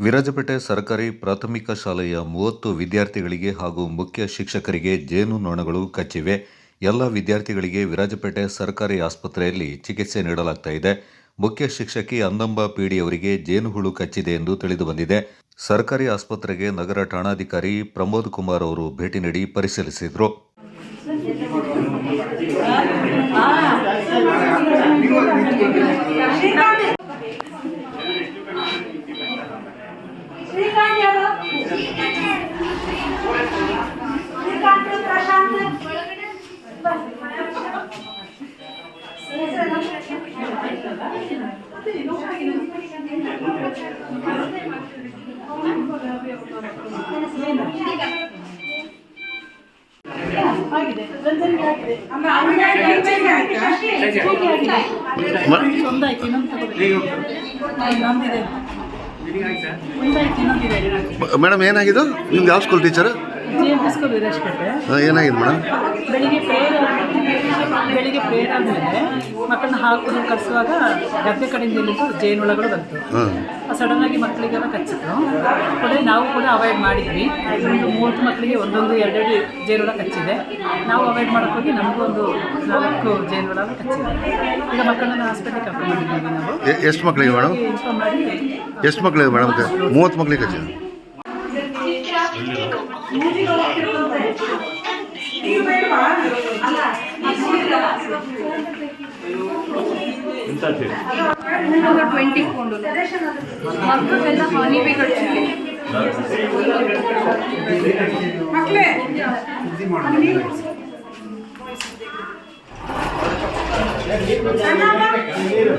ವಿರಾಜಪೇಟೆ ಸರ್ಕಾರಿ ಪ್ರಾಥಮಿಕ ಶಾಲೆಯ ಮೂವತ್ತು ವಿದ್ಯಾರ್ಥಿಗಳಿಗೆ ಹಾಗೂ ಮುಖ್ಯ ಶಿಕ್ಷಕರಿಗೆ ಜೇನು ನೊಣಗಳು ಕಚ್ಚಿವೆ. ಎಲ್ಲ ವಿದ್ಯಾರ್ಥಿಗಳಿಗೆ ವಿರಾಜಪೇಟೆ ಸರ್ಕಾರಿ ಆಸ್ಪತ್ರೆಯಲ್ಲಿ ಚಿಕಿತ್ಸೆ ನೀಡಲಾಗ್ತಾ ಮುಖ್ಯ ಶಿಕ್ಷಕಿ ಅಂದಂಬ ಪೀಡಿಯವರಿಗೆ ಜೇನುಹುಳು ಕಚ್ಚಿದೆ ಎಂದು ತಿಳಿದು ಬಂದಿದೆ ಸರ್ಕಾರಿ ಆಸ್ಪತ್ರೆಗೆ ನಗರ ಠಾಣಾಧಿಕಾರಿ ಪ್ರಮೋದ್ ಕುಮಾರ್ ಅವರು ಭೇಟಿ ನೀಡಿ ಪರಿಶೀಲಿಸಿದರು. ಮೇಡಮ್ ಏನಾಗಿದ್ದು? ನಿಮ್ದು ಯಾವ ಸ್ಕೂಲ್ ಟೀಚರ್ ಏನಾಗಿದೆ ಮೇಡಮ್? ಬೆಳಿಗ್ಗೆ ಪ್ರೇಯರ್ ಬೆಳಿಗ್ಗೆ ಪ್ರೇಯರ್ ಆದಮೇಲೆ ಮಕ್ಕಳನ್ನ ಹಾಕೋದು ಕರೆಸುವಾಗ ಗದ್ದೆ ಕಡೆಯಿಂದ ಇಲ್ಲಿದ್ದು ಜೇನುಳಗಳು ಬಂತು. ಸಡನ್ ಆಗಿ ಮಕ್ಕಳಿಗೆಲ್ಲ ಕಚ್ಚಿದ್ರು. ಕೂಡ ನಾವು ಕೂಡ ಅವಾಯ್ಡ್ ಮಾಡಿದ್ವಿ. ಒಂದು ಮೂವತ್ತು ಮಕ್ಕಳಿಗೆ ಒಂದೊಂದು ಎರಡೆರಡು ಜೇನುಳ ಕಚ್ಚಿದೆ. ನಾವು ಅವಾಯ್ಡ್ ಮಾಡೋಕೆ ಹೋಗಿ ನಮಗೂ ಒಂದು ನಾಲ್ಕು ಜೇನುಳ ಕಚ್ಚಿದೆ ಈಗ ಮಕ್ಕಳನ್ನ ಹಾಸ್ಪಿಟ್ಲಿಗೆ ಕರ್ಕೊಂಡು ಬಂದಿದ್ದೀವಿ ನಾವು. ಎಷ್ಟು ಮಕ್ಕಳಿಗೆ ಮೇಡಮ್? ಎಷ್ಟು ಮಕ್ಕಳಿಗೆ ಮೇಡಮ್? ಮೂವತ್ತು ಮಕ್ಕಳಿಗೆ ಕಚ್ಚಿ ಟ್ವೆಂಟಿ ಕೊಂಡು ಮಕ್ಕಳೆಲ್ಲ ಹಾನಿ ಕಟ್ಟಿ ಅನ್ನಕ್ಕ